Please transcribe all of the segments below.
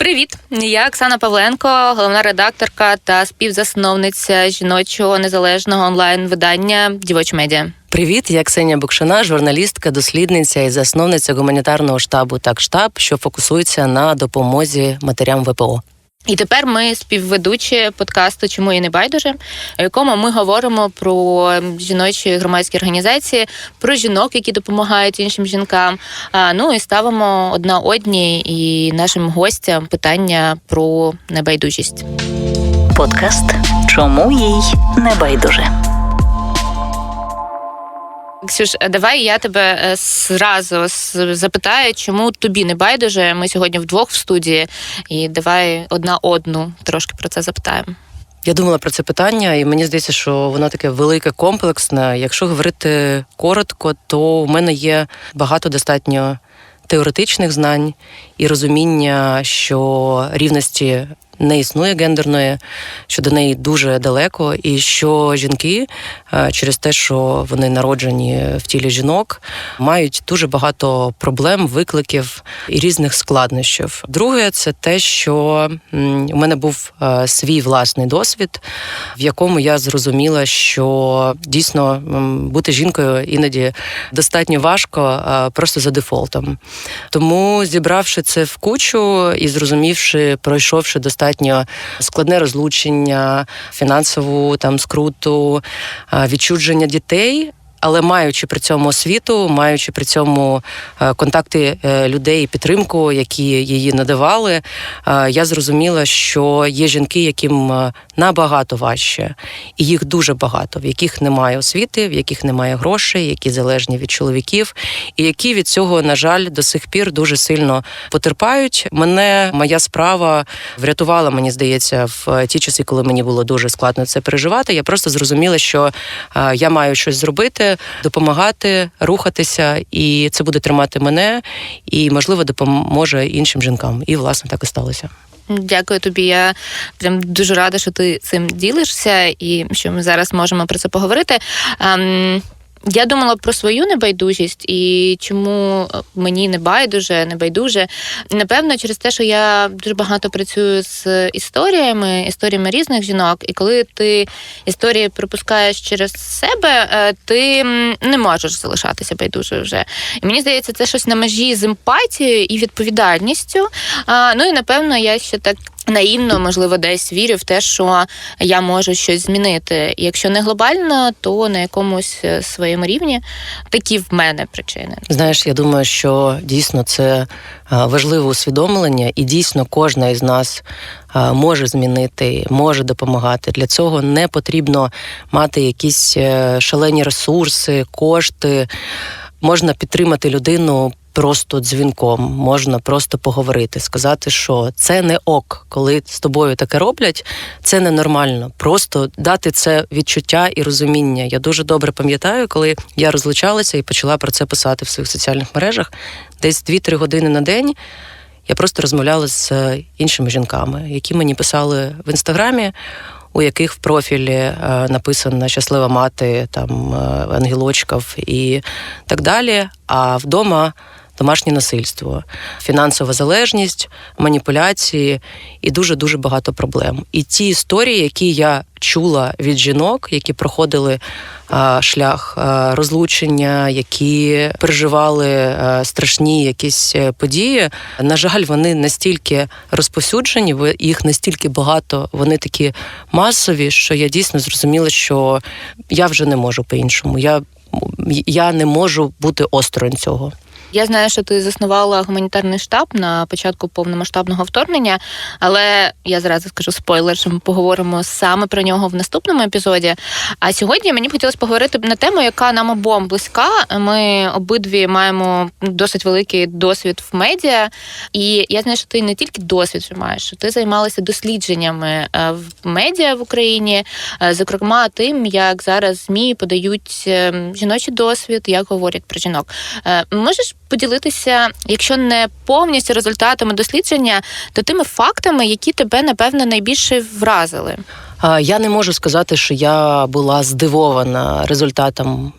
Привіт, я Оксана Павленко, головна редакторка та співзасновниця жіночого незалежного онлайн-видання Дівоч медіа. Привіт, я Ксенія Букшина, журналістка, дослідниця і засновниця гуманітарного штабу «Так штаб», що фокусується на допомозі матерям ВПО. І тепер ми співведучі подкасту Чому я не байдуже, у якому ми говоримо про жіночі громадські організації, про жінок, які допомагають іншим жінкам. А, Ну і ставимо одна одній і нашим гостям питання про небайдужість. Подкаст Чому їй не байдуже. Ксюш, давай я тебе е, зразу запитаю, чому тобі не байдуже. Ми сьогодні вдвох в студії, і давай одна одну трошки про це запитаємо. Я думала про це питання, і мені здається, що воно таке велике, комплексне. Якщо говорити коротко, то в мене є багато достатньо теоретичних знань і розуміння, що рівності не існує гендерної, що до неї дуже далеко, і що жінки е, через те, що вони народжені в тілі жінок, мають дуже багато проблем, викликів і різних складнощів. Друге, це те, що у мене був е, свій власний досвід, в якому я зрозуміла, що дійсно бути жінкою іноді достатньо важко, е, просто за дефолтом. Тому зібравши це в кучу і зрозумівши, пройшовши достатньо достатньо складне розлучення, фінансову там скруту, відчудження дітей. Але маючи при цьому освіту, маючи при цьому е, контакти е, людей і підтримку, які її надавали, е, я зрозуміла, що є жінки, яким набагато важче, і їх дуже багато, в яких немає освіти, в яких немає грошей, які залежні від чоловіків, і які від цього, на жаль, до сих пір дуже сильно потерпають. Мене моя справа врятувала, мені здається, в ті часи, коли мені було дуже складно це переживати. Я просто зрозуміла, що я маю щось зробити допомагати, рухатися, і це буде тримати мене і, можливо, допоможе іншим жінкам. І власне так і сталося. Дякую тобі. Я прям дуже рада, що ти цим ділишся, і що ми зараз можемо про це поговорити. Я думала про свою небайдужість і чому мені не байдуже, не байдуже. Напевно, через те, що я дуже багато працюю з історіями, історіями різних жінок, і коли ти історії пропускаєш через себе, е, ти не можеш залишатися байдуже вже. І мені здається, це щось на межі з емпатією і відповідальністю. Ну і напевно, я ще так наївно, можливо, десь вірю в те, що я можу щось змінити. Якщо не глобально, то на якомусь е, своєму рівні такі в мене причини. Знаєш, я думаю, що дійсно це е, важливе усвідомлення, і дійсно кожна із нас. Е, може змінити, може допомагати. Для цього не потрібно мати якісь шалені ресурси, кошти. Можна підтримати людину просто дзвінком, можна просто поговорити, сказати, що це не ок, коли з тобою таке роблять, це ненормально. Просто дати це відчуття і розуміння. Я дуже добре пам'ятаю, коли я розлучалася і почала про це писати в своїх соціальних мережах, десь 2-3 години на день. Я просто розмовляла з іншими жінками, які мені писали в інстаграмі у яких в профілі е, написано щаслива мати, там е, ангелочків і так далі. А вдома домашнє насильство, фінансова залежність, маніпуляції і дуже дуже багато проблем. І ті історії, які я чула від жінок, які проходили шлях розлучення, які переживали страшні якісь е, події. На жаль, вони настільки розповсюджені, їх настільки багато, вони такі масові, що я дійсно зрозуміла, що я вже не можу по-іншому. Я я не можу бути осторонь цього. Я знаю, що ти заснувала гуманітарний штаб на початку повномасштабного вторгнення, але я зразу скажу спойлер, що ми поговоримо саме про нього в наступному епізоді. А сьогодні мені б хотілося поговорити на тему, яка нам обом близька. Ми обидві маємо досить великий досвід в медіа, і я знаю, що ти не тільки досвід вже маєш, що ти займалася дослідженнями е, в медіа в Україні, е, зокрема тим, як зараз змі подають ем, жіночий досвід, як говорять про жінок. Е, можеш поділитися, якщо не повністю результатами дослідження, то тими фактами, які тебе напевно найбільше вразили. Я не можу сказати, що я була здивована результатом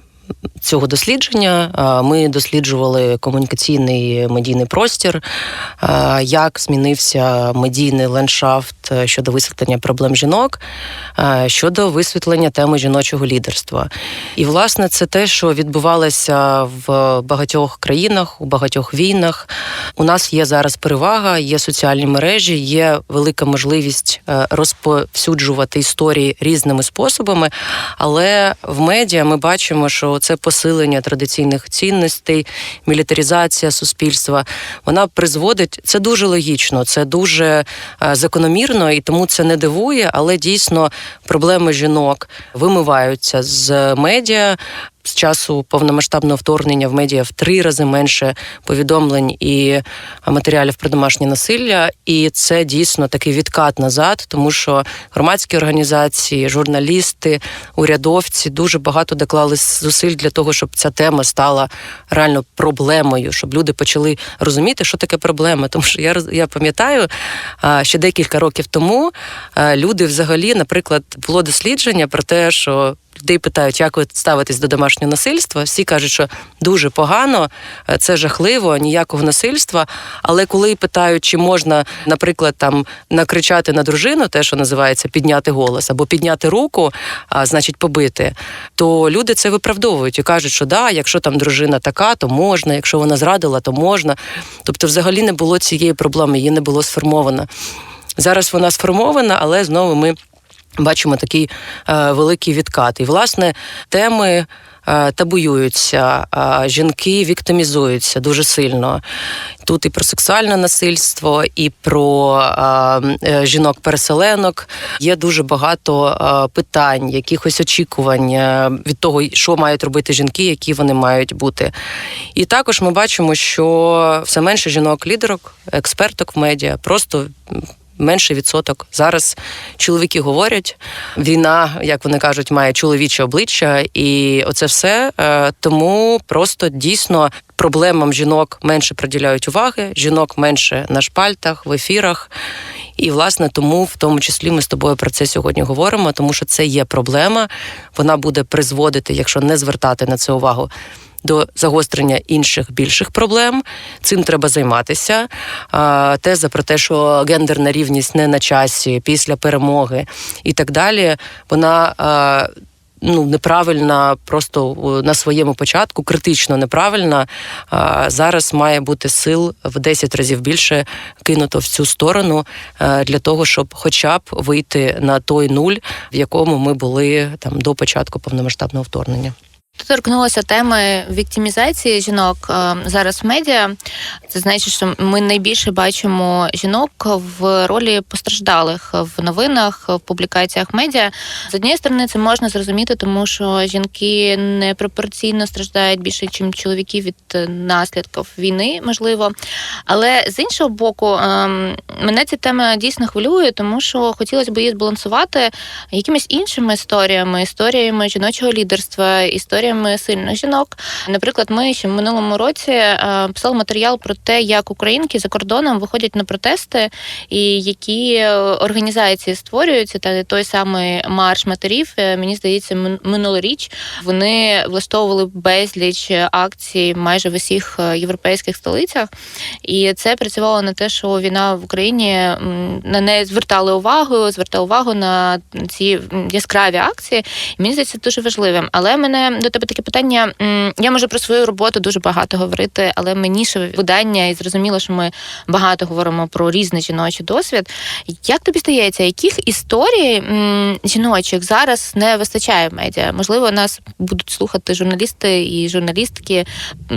цього дослідження ми досліджували комунікаційний медійний простір, як змінився медійний ландшафт е, щодо висвітлення проблем жінок, щодо висвітлення теми жіночого лідерства. І власне це те, що відбувалося в багатьох країнах, у багатьох війнах. У нас є зараз перевага, є соціальні мережі, є велика можливість е, розповсюджувати історії різними способами. Але в медіа ми бачимо, що це посилення традиційних цінностей, мілітаризація суспільства. Вона призводить це дуже логічно, це дуже е, закономірно, і тому це не дивує, але дійсно проблеми жінок вимиваються з медіа. З часу повномасштабного вторгнення в медіа в три рази менше повідомлень і матеріалів про домашнє насилля, і це дійсно такий відкат назад, тому що громадські організації, журналісти, урядовці дуже багато доклали зусиль для того, щоб ця тема стала реально проблемою, щоб люди почали розуміти, що таке проблема. Тому що я я пам'ятаю ще декілька років тому люди взагалі, наприклад, було дослідження про те, що людей питають, як ви ставитесь до домашнього насильства. Всі кажуть, що дуже погано, е, це жахливо, ніякого насильства. Але коли питають, чи можна, наприклад, там накричати на дружину, те, що називається підняти голос, або підняти руку, а значить побити, то люди це виправдовують і кажуть, що да, якщо там дружина така, то можна, якщо вона зрадила, то можна. Тобто, взагалі не було цієї проблеми, її не було сформовано. Зараз вона сформована, але знову ми бачимо такий е, великий відкат. І, власне, теми. е, Табуюються, жінки віктимізуються дуже сильно. Тут і про сексуальне насильство, і про е, жінок-переселенок. Є дуже багато питань, якихось очікувань від того, що мають робити жінки, які вони мають бути. І також ми бачимо, що все менше жінок-лідерок, експерток в медіа, просто менший відсоток. Зараз чоловіки говорять, війна, як вони кажуть, має чоловіче обличчя, і оце все. Е, Тому просто дійсно проблемам жінок менше приділяють уваги, жінок менше на шпальтах, в ефірах. І власне тому, в тому числі, ми з тобою про це сьогодні говоримо, тому що це є проблема. Вона буде призводити, якщо не звертати на це увагу. До загострення інших більших проблем цим треба займатися. Теза про те, що гендерна рівність не на часі після перемоги і так далі. Вона ну неправильна, просто на своєму початку, критично неправильна. Зараз має бути сил в 10 разів більше кинуто в цю сторону для того, щоб хоча б вийти на той нуль, в якому ми були там до початку повномасштабного вторгнення. Ти торкнулася теми віктимізації жінок е, зараз в медіа. Це значить, що ми найбільше бачимо жінок в ролі постраждалих в новинах, в публікаціях медіа. З однієї сторони, це можна зрозуміти, тому що жінки непропорційно страждають більше, ніж чоловіки від е, наслідків війни, можливо. Але з іншого боку, ем, мене ця тема дійсно хвилює, тому що хотілося б її збалансувати якимись іншими історіями, історіями жіночого лідерства, історіями сильних жінок. Наприклад, ми ще в минулому році е, писали матеріал про те, як українки за кордоном виходять на протести, і які е, організації створюються. Та той самий марш матерів, е, мені здається, мин- минулоріч вони влаштовували безліч акцій майже в усіх європейських столицях. І це працювало на те, що війна в Україні на неї звертали увагу, звертали увагу на ці яскраві акції. Мені здається, це дуже важливим. Але мене до тебе таке питання. Я можу про свою роботу дуже багато говорити, але мені ще видання, і зрозуміло, що ми багато говоримо про різний жіночий досвід. Як тобі здається, яких історій жіночих зараз не вистачає в медіа? Можливо, нас будуть слухати журналісти і журналістки,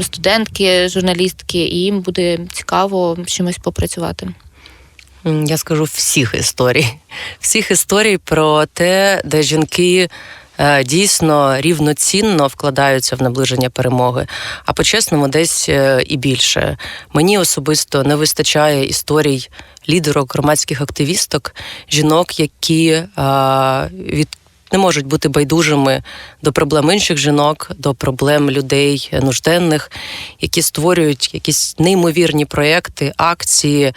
студентки, журналістки, і їм буде цікаво чимось попрацювати. Я скажу всіх історій. Всіх історій про те, де жінки дійсно рівноцінно вкладаються в наближення перемоги, а по-чесному, десь е, і більше. Мені особисто не вистачає історій лідерок, громадських активісток, жінок, які е, від не можуть бути байдужими до проблем інших жінок, до проблем людей нужденних, які створюють якісь неймовірні проекти, акції.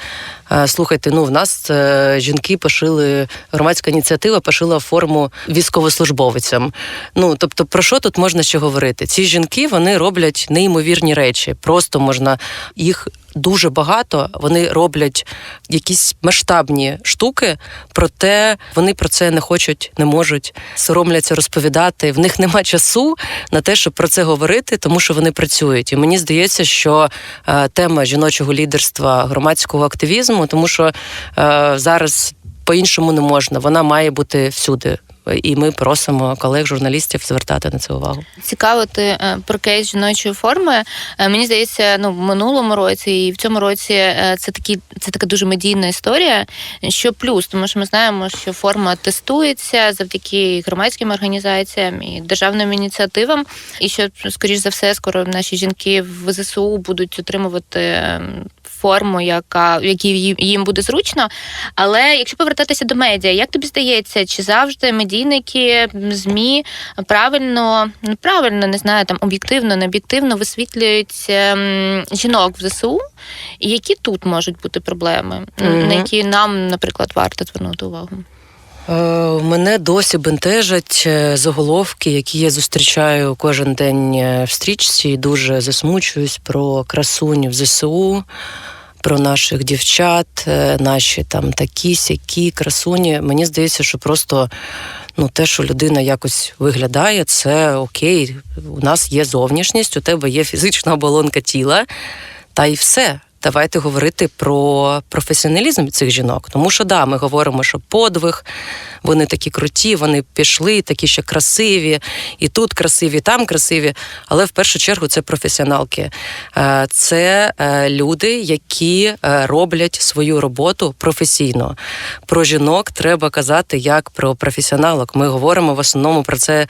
Е, Слухайте, ну в нас е, жінки пошили громадська ініціатива, пошила форму військовослужбовицям. Ну тобто, про що тут можна ще говорити? Ці жінки вони роблять неймовірні речі. Просто можна їх дуже багато. Вони роблять якісь масштабні штуки, проте вони про це не хочуть, не можуть, соромляться розповідати. В них нема часу на те, щоб про це говорити, тому що вони працюють. І мені здається, що е, тема жіночого лідерства, громадського активізму, тому що е, зараз по-іншому не можна, вона має бути всюди. І ми просимо колег журналістів звертати на це увагу. Цікаво ти е, про кейс жіночої форми. Е, Мені здається, ну в минулому році і в цьому році е, це такі це така дуже медійна історія. Що плюс, тому що ми знаємо, що форма тестується завдяки громадським організаціям і державним ініціативам, і що скоріш за все, скоро наші жінки в ЗСУ будуть отримувати. Форму, яка в якій їм- буде зручно. Але якщо повертатися до медіа, як тобі здається, чи завжди медійники, змі правильно, ну правильно не знаю, там об'єктивно, не об'єктивно висвітлюють ем, жінок в ЗСУ, які тут можуть бути проблеми, Мгм. на які нам, наприклад, варто звернути увагу? Е, Мене досі бентежать е, заголовки, які я зустрічаю кожен день е, в стрічці, дуже засмучуюсь про красунь в ЗСУ, про наших дівчат, наші там такі сякі красуні. Мені здається, що просто ну, те, що людина якось виглядає, це окей. У нас є зовнішність, у тебе є фізична оболонка тіла, та й все. Давайте говорити про професіоналізм цих жінок. Тому що да, ми говоримо, що подвиг, вони такі круті, вони пішли, такі ще красиві, і тут красиві, і там красиві. Але в першу чергу це професіоналки. Е, Це е, люди, які е, роблять свою роботу професійно. Про жінок треба казати як про професіоналок. Ми говоримо в основному про це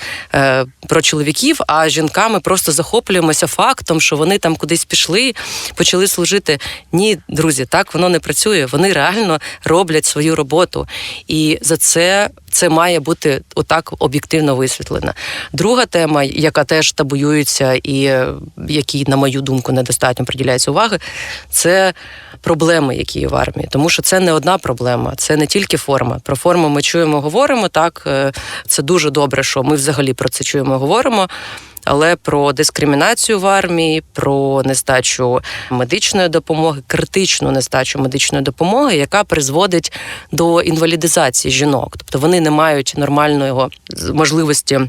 про чоловіків, а жінками просто захоплюємося фактом, що вони там кудись пішли, почали служити. Ні, друзі, так воно не працює. Вони реально роблять свою роботу. І за це це має бути отак об'єктивно висвітлено. Друга тема, яка теж табуюється, і е, якій, на мою думку, недостатньо приділяється уваги, це проблеми, які є в армії. Тому що це не одна проблема, це не тільки форма. Про форму ми чуємо, говоримо. Так е, це дуже добре, що ми взагалі про це чуємо, говоримо. Але про дискримінацію в армії, про нестачу медичної допомоги, критичну нестачу медичної допомоги, яка призводить до інвалідизації жінок, тобто вони не мають нормальної можливості.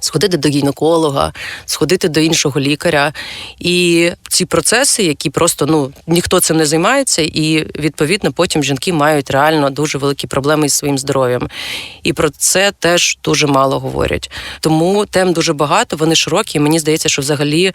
Сходити до гінеколога, сходити до іншого лікаря, і ці процеси, які просто ну ніхто цим не займається, і відповідно потім жінки мають реально дуже великі проблеми із своїм здоров'ям. І про це теж дуже мало говорять. Тому тем дуже багато, вони широкі. і Мені здається, що взагалі.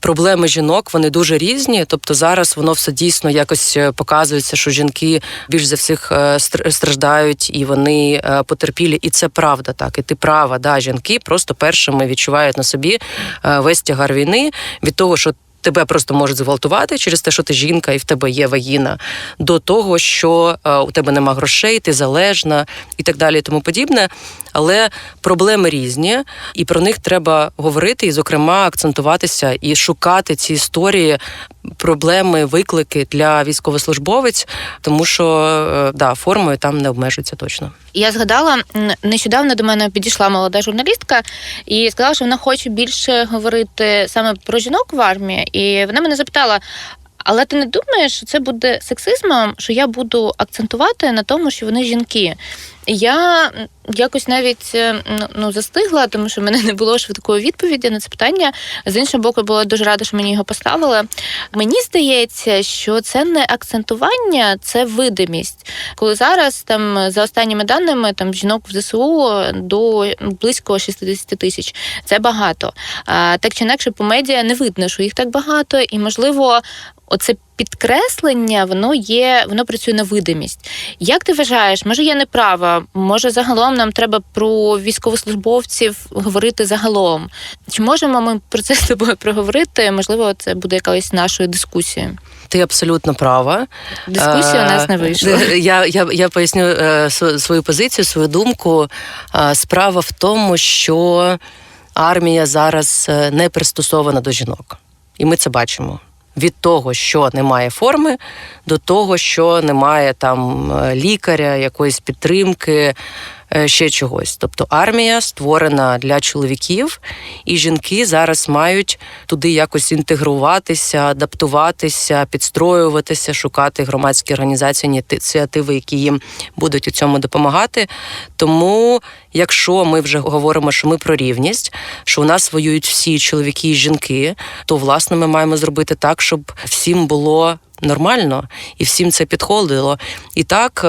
Проблеми жінок вони дуже різні. Тобто зараз воно все дійсно якось е, показується, що жінки більш за всіх е, страждають і вони е, потерпілі. І це правда, так і ти права. Да, жінки просто першими відчувають на собі весь тягар війни від того, що. Тебе просто можуть зґвалтувати через те, що ти жінка і в тебе є вагіна, до того, що у тебе нема грошей, ти залежна і так далі, і тому подібне. Але проблеми різні, і про них треба говорити, і, зокрема, акцентуватися і шукати ці історії, проблеми, виклики для військовослужбовець, тому що е, да, формою там не обмежується точно. Я згадала нещодавно до мене підійшла молода журналістка і сказала, що вона хоче більше говорити саме про жінок в армії. І вона мене запитала. Але ти не думаєш, що це буде сексизмом, що я буду акцентувати на тому, що вони жінки? Я якось навіть е, ну, ну, застигла, тому що в мене не було швидкої відповіді на це питання. З іншого боку, була дуже рада, що мені його поставили. Мені здається, що це не акцентування, це видимість. Коли зараз там за останніми даними там жінок в ЗСУ до близько 60 тисяч. Це багато. А, так чи інакше по медіа не видно, що їх так багато, і можливо, оце підкреслення, воно є, воно працює на видимість. Як ти вважаєш, може я не права? Може, загалом нам треба про військовослужбовців говорити загалом? Чи можемо ми про це з тобою проговорити? Можливо, це буде якоюсь нашою дискусією. Ти абсолютно права. Дискусія у нас не Е, вийшла. е, Я, я, я поясню е, свою позицію, свою думку. Справа в тому, що армія зараз не пристосована до жінок, і ми це бачимо. Від того, що немає форми, до того, що немає там лікаря, якоїсь підтримки, ще чогось. Тобто армія створена для чоловіків, і жінки зараз мають туди якось інтегруватися, адаптуватися, підстроюватися, шукати громадські організації, ініціативи, які їм будуть у цьому допомагати. Тому, якщо ми вже говоримо, що ми про рівність, що у нас воюють всі чоловіки і жінки, то власне ми маємо зробити так, щоб всім було. Нормально і всім це підходило. І так, е,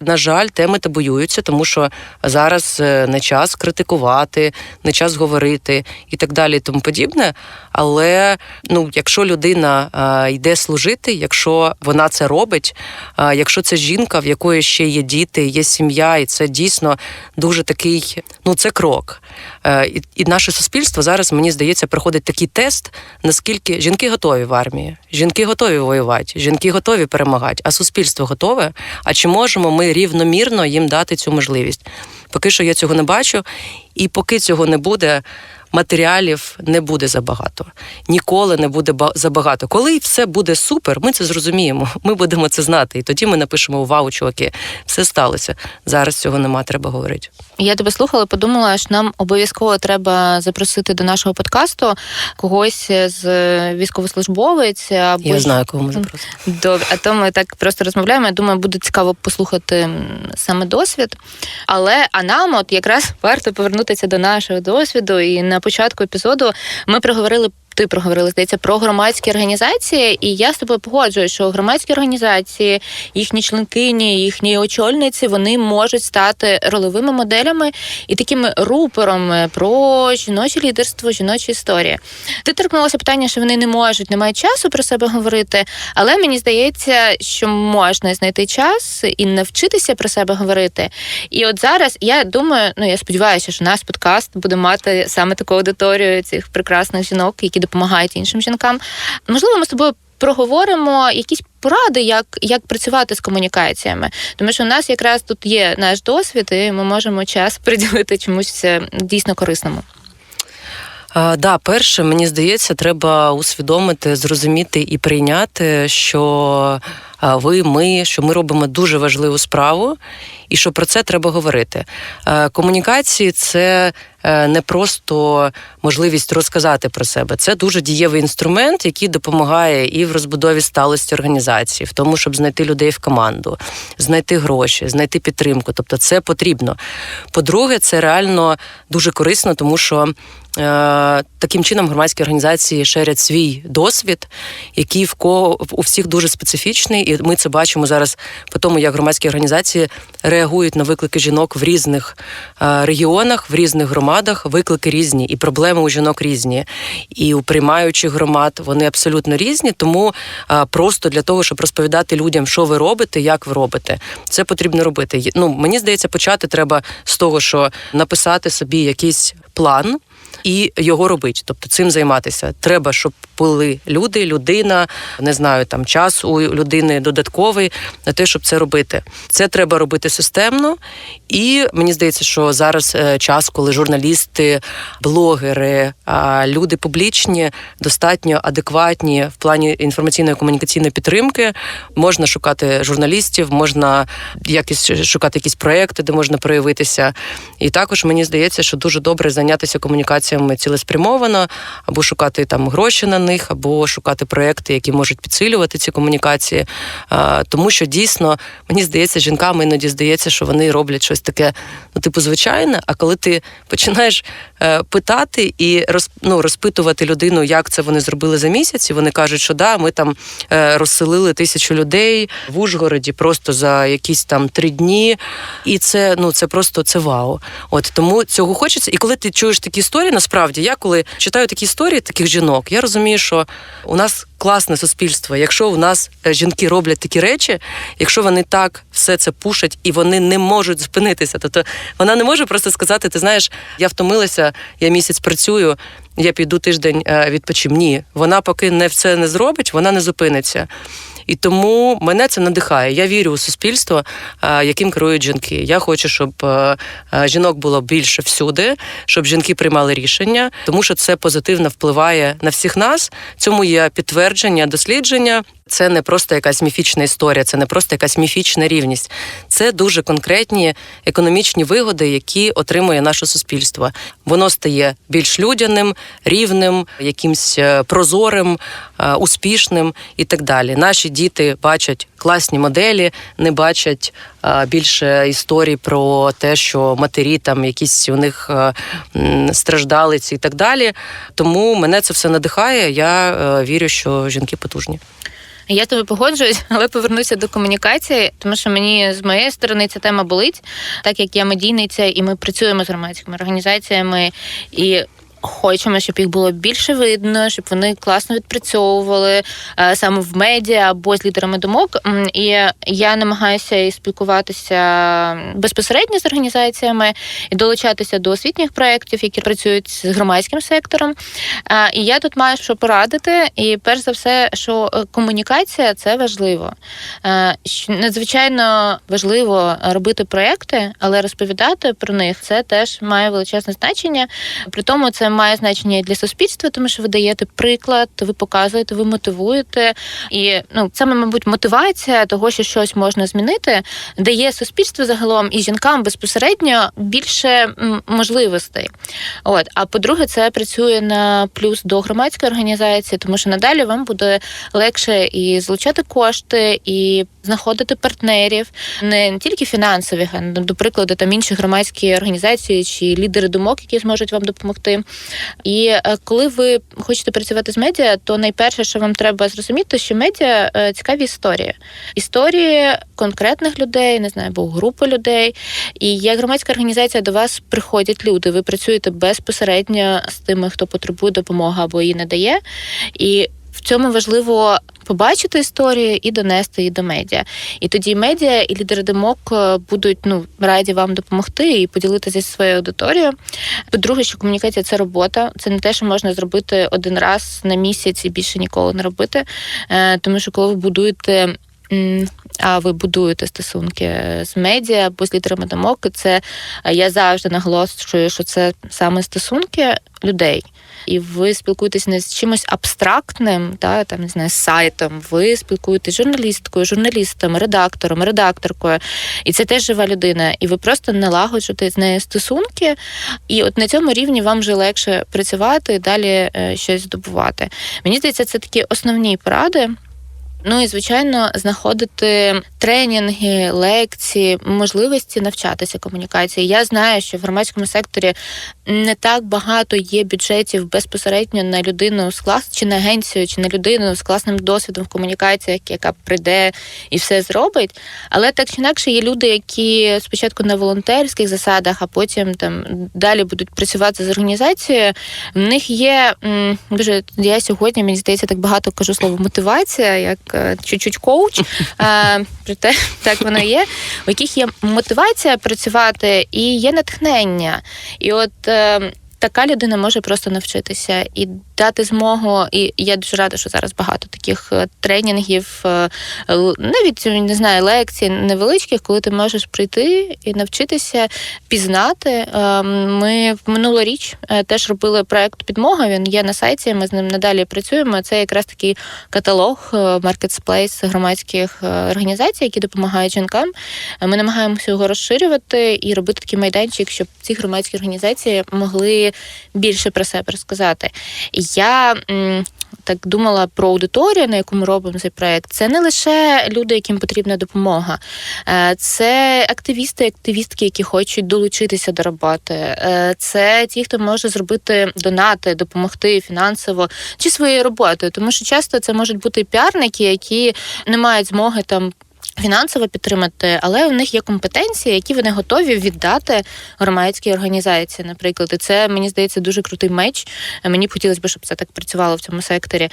на жаль, теми табуюються, тому що зараз е, не час критикувати, не час говорити і так далі, і тому подібне. Але ну, якщо людина е, йде служити, якщо вона це робить, якщо це жінка, в якої ще є діти, є сім'я, і це дійсно дуже такий, ну це крок. Е, і, і наше суспільство зараз, мені здається, проходить такий тест, наскільки жінки готові в армії, жінки готові воювати, жінки готові перемагати, а суспільство готове. А чи можемо ми рівномірно їм дати цю можливість? Поки що я цього не бачу, і поки цього не буде. Матеріалів не буде забагато, ніколи не буде ба- забагато. Коли все буде супер, ми це зрозуміємо. Ми будемо це знати. І тоді ми напишемо вау, чуваки, все сталося. Зараз цього нема, треба говорити. Я тебе слухала, подумала, що нам обов'язково треба запросити до нашого подкасту когось з військовослужбовець або Я знаю, кого може просто. Добре, а то ми так просто розмовляємо. Я думаю, буде цікаво послухати саме досвід. Але а нам, от якраз варто повернутися до нашого досвіду. І на початку епізоду ми проговорили. Ти проговорила, здається, про громадські організації, і я з тобою погоджуюсь, що громадські організації, їхні членкині, їхні очільниці, вони можуть стати рольовими моделями і такими рупором про жіноче лідерство, жіночі історії. Ти торкнулося питання, що вони не можуть, не мають часу про себе говорити, але мені здається, що можна знайти час і навчитися про себе говорити. І от зараз я думаю, ну я сподіваюся, що наш подкаст буде мати саме таку аудиторію цих прекрасних жінок, які допомагають іншим жінкам. Можливо, ми з тобою. Проговоримо якісь поради, як, як працювати з комунікаціями, тому що у нас якраз тут є наш досвід, і ми можемо час приділити чомусь е, дійсно корисному. А, да, перше, мені здається, треба усвідомити, зрозуміти і прийняти, що ви, ми, що ми робимо дуже важливу справу, і що про це треба говорити. Е, Комунікації це е, не просто можливість розказати про себе. Це дуже дієвий інструмент, який допомагає і в розбудові сталості організації, в тому, щоб знайти людей в команду, знайти гроші, знайти підтримку. Тобто, це потрібно. По-друге, це реально дуже корисно, тому що. Е, Таким чином громадські організації шерять свій досвід, який в ко у всіх дуже специфічний, і ми це бачимо зараз по тому, як громадські організації реагують на виклики жінок в різних е, регіонах, в різних громадах. Виклики різні, і проблеми у жінок різні. І у приймаючих громад вони абсолютно різні. Тому е, просто для того, щоб розповідати людям, що ви робите, як ви робите, це потрібно робити. Ну мені здається, почати треба з того, що написати собі якийсь план. І його робити, тобто цим займатися. Треба, щоб були люди, людина, не знаю, там час у людини додатковий на те, щоб це робити. Це треба робити системно. І мені здається, що зараз е, час, коли журналісти, блогери, люди публічні, достатньо адекватні в плані інформаційної комунікаційної підтримки. Можна шукати журналістів, можна якісь шукати якісь проекти, де можна проявитися. І також мені здається, що дуже добре зайнятися комунікаціями цілеспрямовано, або шукати там гроші на них, або шукати проекти, які можуть підсилювати ці комунікації. Тому що дійсно мені здається, жінкам іноді здається, що вони роблять щось таке, ну типу, звичайне. А коли ти починаєш е, питати і роз, ну, розпитувати людину, як це вони зробили за місяць, і вони кажуть, що да, ми там е, розселили тисячу людей в Ужгороді просто за якісь там три дні. І це ну це просто це вау. От тому цього хочеться. І коли ти чуєш такі історії, насправді, я коли читаю такі історії таких жінок, я розумію, що у нас класне суспільство. Якщо у нас е, жінки роблять такі речі, якщо вони так все це пушать і вони не можуть зупинитися, тобто вона не може просто сказати: ти знаєш, я втомилася, я місяць працюю. Я піду тиждень е, відпочим. Ні, вона поки не все не зробить, вона не зупиниться. І тому мене це надихає. Я вірю у суспільство, е, яким керують жінки. Я хочу, щоб е, жінок було більше всюди, щоб жінки приймали рішення, тому що це позитивно впливає на всіх нас. Цьому є підтвердження, дослідження. Це не просто якась міфічна історія, це не просто якась міфічна рівність. Це дуже конкретні економічні вигоди, які отримує наше суспільство. Воно стає більш людяним, рівним, якимсь е, прозорим, е, успішним і так далі. Наші діти бачать класні моделі, не бачать е, більше історій про те, що матері там якісь у них страждалиці і так далі. Тому мене це все надихає. Я вірю, що жінки потужні. Я тобі погоджуюсь, але повернуся до комунікації, тому що мені з моєї сторони ця тема болить, так як я медійниця, і ми працюємо з громадськими організаціями і. Хочемо, щоб їх було більше видно, щоб вони класно відпрацьовували е, саме в медіа або з лідерами думок. І я намагаюся і спілкуватися безпосередньо з організаціями і долучатися до освітніх проєктів, які працюють з громадським сектором. Е, І я тут маю що порадити. І перш за все, що е, комунікація це важливо. Надзвичайно важливо робити проекти, але розповідати про них це теж має величезне значення. При тому це має значення і для суспільства, тому що ви даєте приклад, ви показуєте, ви мотивуєте. І ну саме, мабуть, мотивація того, що щось можна змінити, дає суспільству загалом і жінкам безпосередньо більше можливостей. От, а по-друге, це працює на плюс до громадської організації, тому що надалі вам буде легше і залучати кошти, і знаходити партнерів, не тільки фінансових, а до прикладу, там інші громадські організації чи лідери думок, які зможуть вам допомогти. І е, коли ви хочете працювати з медіа, то найперше, що вам треба зрозуміти, що медіа е, цікаві історії, історії конкретних людей, не знаю, або групи людей. І як громадська організація до вас приходять люди, ви працюєте безпосередньо з тими, хто потребує допомоги або її не дає. І цьому важливо побачити історію і донести її до медіа. І тоді медіа і лідери думок е, будуть ну раді вам допомогти і поділитися зі своєю аудиторією. По-друге, що комунікація це робота, це не те, що можна зробити один раз на місяць і більше ніколи не робити. Е, Тому що коли ви будуєте. А ви будуєте стосунки з медіа або з лідерами. Це я завжди наголошую, що це саме стосунки людей. І ви спілкуєтесь не з чимось абстрактним, та там не знаю, з сайтом. Ви спілкуєтесь з журналісткою, журналістом, редактором, редакторкою. І це теж жива людина. І ви просто налагоджуєте з нею стосунки. І от на цьому рівні вам вже легше працювати і далі е, щось здобувати. Мені здається, це такі основні поради. Ну і звичайно, знаходити тренінги, лекції, можливості навчатися комунікації. Я знаю, що в громадському секторі не так багато є бюджетів безпосередньо на людину з клас чи на агенцію, чи на людину з класним досвідом в комунікаціях, яка прийде і все зробить. Але так чи інакше є люди, які спочатку на волонтерських засадах, а потім там далі будуть працювати з організацією. В них є дуже я сьогодні, мені здається, так багато кажу слово мотивація, як е, чуть-чуть коуч. Е, Проте так воно є, у яких є мотивація працювати і є натхнення. І от е, така людина може просто навчитися і дати змогу. І я дуже рада, що зараз багато таких е, тренінгів, е, навіть не знаю, лекцій невеличких, коли ти можеш прийти і навчитися пізнати. Е, Ми минулоріч теж робили проект підмога. Він є на сайті. Ми з ним надалі працюємо. Це якраз такий каталог маркетсплейс громадських організацій, які допомагають жінкам. Ми намагаємося його розширювати і робити такий майданчик, щоб ці громадські організації могли більше про себе розказати. Я так думала про аудиторію, на яку ми робимо цей проект. Це не лише люди, яким потрібна допомога, Е, це активісти, активістки, які хочуть долучитися до роботи. Е, Це ті, хто може зробити донати, допомогти фінансово чи своєю роботою, тому що часто це можуть бути піарники, які не мають змоги там. Фінансово підтримати, але у них є компетенції, які вони готові віддати громадській організації, наприклад. І це мені здається дуже крутий меч. Мені б хотілося б, щоб це так працювало в цьому секторі.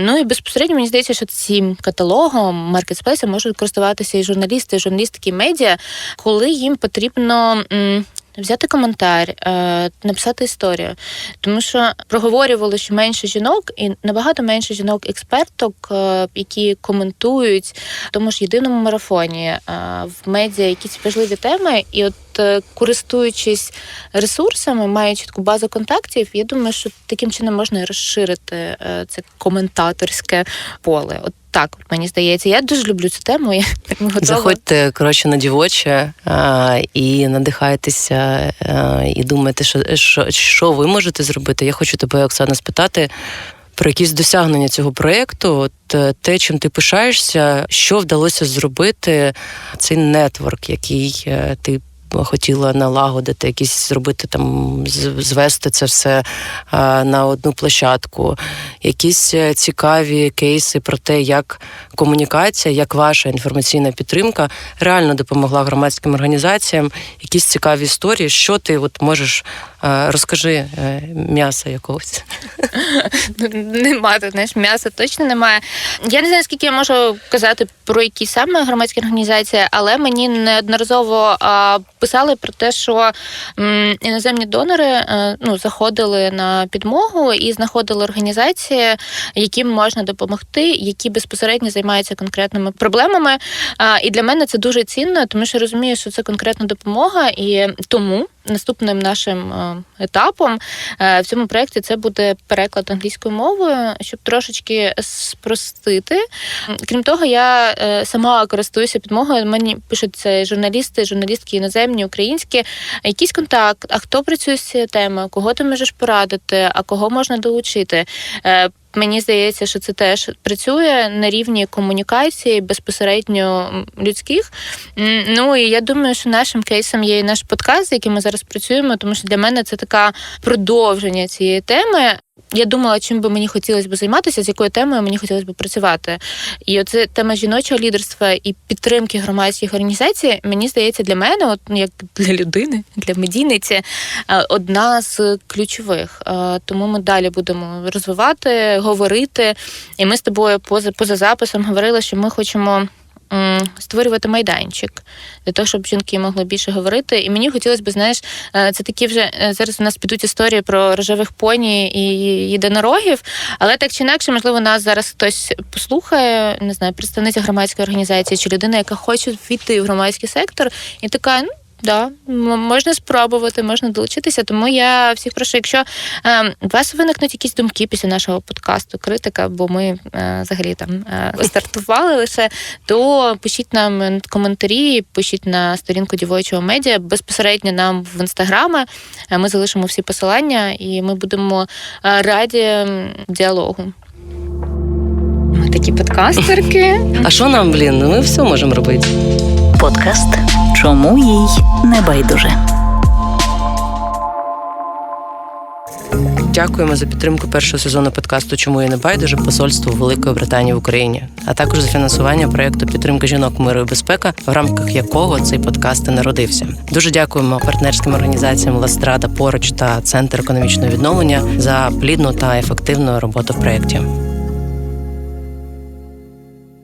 Ну і безпосередньо мені здається, що цим каталогом маркетсплейсом можуть користуватися і журналісти, і журналістики, і медіа, коли їм потрібно. Взяти коментар, е, написати історію, тому що проговорювали, що менше жінок, і набагато менше жінок-експерток, е, які коментують тому ж єдиному марафоні е, в медіа якісь важливі теми, і от користуючись ресурсами, маючи таку базу контактів, я думаю, що таким чином можна розширити це коментаторське поле. От так мені здається. Я дуже люблю цю тему. Я готова. Заходьте коротше на дівоче а, і надихайтеся, а, і думайте, що, що, що ви можете зробити. Я хочу тебе, Оксана, спитати. Про якісь досягнення цього проєкту, е, те, чим ти пишаєшся, що вдалося зробити цей нетворк, який е, ти хотіла налагодити, якісь зробити там, звести це все на одну площадку, якісь е, цікаві кейси про те, як комунікація, як ваша інформаційна підтримка реально допомогла громадським організаціям, якісь цікаві історії, що ти от можеш розкажи е, м'яса якогось. Нема тут, знаєш, м'яса точно немає. Я не знаю, скільки я можу казати про які саме громадські організації, але мені неодноразово писали про те, що іноземні донори е, ну, заходили на підмогу і знаходили організації, яким можна допомогти, які безпосередньо займаються конкретними проблемами. І для мене це дуже цінно, тому що розумію, що це конкретна допомога, і тому наступним нашим е, етапом е, в цьому проєкті це буде переклад англійською мовою, щоб трошечки спростити. Крім того, я е, сама користуюся підмогою. Мені пишуть це журналісти, журналістки іноземні, українські. Якийсь контакт, а хто працює з цією темою, кого ти можеш порадити, а кого можна долучити. Мені здається, що це теж працює на рівні комунікації безпосередньо людських. Ну і я думаю, що нашим кейсом є і наш подкаст, з яким ми зараз працюємо, тому що для мене це така продовження цієї теми. Я думала, чим би мені хотілося б займатися, з якою темою мені хотілося б працювати. І оце тема жіночого лідерства і підтримки громадських організацій, мені здається, для мене, от ну, як для людини, для медійниці, е, одна з ключових. Е, Тому ми далі будемо розвивати, говорити. І ми з тобою поза поза записом говорили, що ми хочемо. Створювати майданчик для того, щоб жінки могли більше говорити. І мені хотілося б, знаєш, е, це такі вже е, зараз у нас підуть історії про рожевих поні і єдинорогів, але так чи інакше, можливо, нас зараз хтось послухає, не знаю, представниця громадської організації чи людина, яка хоче війти в громадський сектор, і така, ну. Да, можна спробувати, можна долучитися. Тому я всіх прошу, якщо е, у вас виникнуть якісь думки після нашого подкасту, критика, бо ми е, взагалі там е, стартували лише, то пишіть нам коментарі, пишіть на сторінку дівочого медіа безпосередньо нам в інстаграми. Е, Ми залишимо всі посилання, і ми будемо е, раді діалогу. Ми такі подкастерки. А що нам, блін? Ну, Ми все можемо робити. Подкаст Чому їй не байдуже. Дякуємо за підтримку першого сезону подкасту Чому і не байдуже посольству Великої Британії в Україні, а також за фінансування проєкту підтримки жінок миру і безпека, в рамках якого цей подкаст і народився. Дуже дякуємо партнерським організаціям Ластрада поруч та Центр економічного відновлення за плідну та ефективну роботу в проєкті.